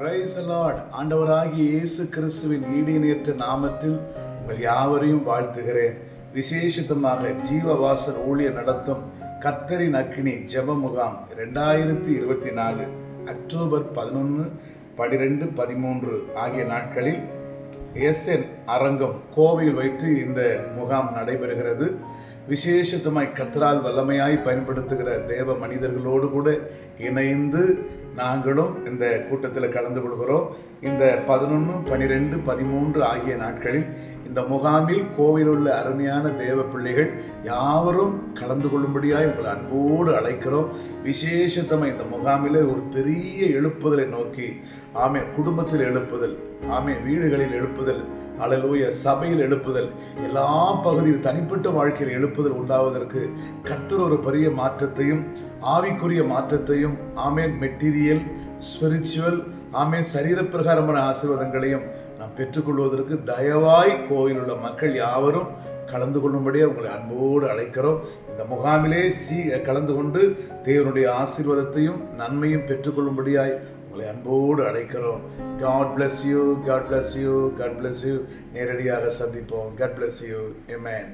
Price Lord ஆண்டவராகி இயேசு கிறிஸ்துவின் ஈடியனேற்ற நாமத்தில் உங்கள் யாவரையும் வாழ்த்துகிறேன். விசேஷித்தமாக ஜீவவாசல் ஊழியர் நடத்தும் கத்தரின் அக்கினி ஜப முகாம் ரெண்டாயிரத்தி இருபத்தி நாலு அக்டோபர் பதினொன்று பனிரெண்டு பதிமூன்று ஆகிய நாட்களில் எஸ்என் அரங்கம் கோவையில் வைத்து இந்த முகாம் நடைபெறுகிறது. விசேஷத்தமாய் கத்தரால் வல்லமையாய் பயன்படுத்துகிற தேவ மனிதர்களோடு கூட இணைந்து நாங்களும் இந்த கூட்டத்தில் கலந்து கொள்கிறோம். இந்த பதினொன்று பனிரெண்டு பதிமூன்று ஆகிய நாட்களில் இந்த முகாமில் கோவில் உள்ள அருமையான தேவ பிள்ளைகள் யாவரும் கலந்து கொள்ளும்படியாய் உங்களை அன்போடு அழைக்கிறோம். விசேஷத்தமாக இந்த முகாமில் ஒரு பெரிய எழுப்புதலை நோக்கி ஆமே குடும்பத்தில் எழுப்புதல் ஆமே வீடுகளில் எழுப்புதல் அழலூய சபையில் எழுப்புதல். எல்லா பகுதியில் தனிப்பட்ட வாழ்க்கையில் எழுப்புதல் உண்டாவதற்கு கர்த்தர் ஒரு பெரிய மாற்றத்தையும் ஆவிக்குரிய மாற்றத்தையும் ஆமேன் மெட்டீரியல் ஸ்பிரிச்சுவல் ஆமேன் சரீரப்பிரகாரமான ஆசீர்வாதங்களையும் நாம் பெற்றுக்கொள்வதற்கு தயவாய் கோயில் உள்ள மக்கள் யாவரும் கலந்து கொள்ளும்படியே உங்களை அன்போடு அழைக்கிறோம். இந்த முகாமிலே சீ கலந்து கொண்டு தேவனுடைய ஆசீர்வாதத்தையும் நன்மையும் பெற்றுக்கொள்ளும்படியாய் உங்களை அன்போடு அழைக்கிறோம். God bless you God bless you God bless you நேரடியாக சந்திப்போம். God bless you amen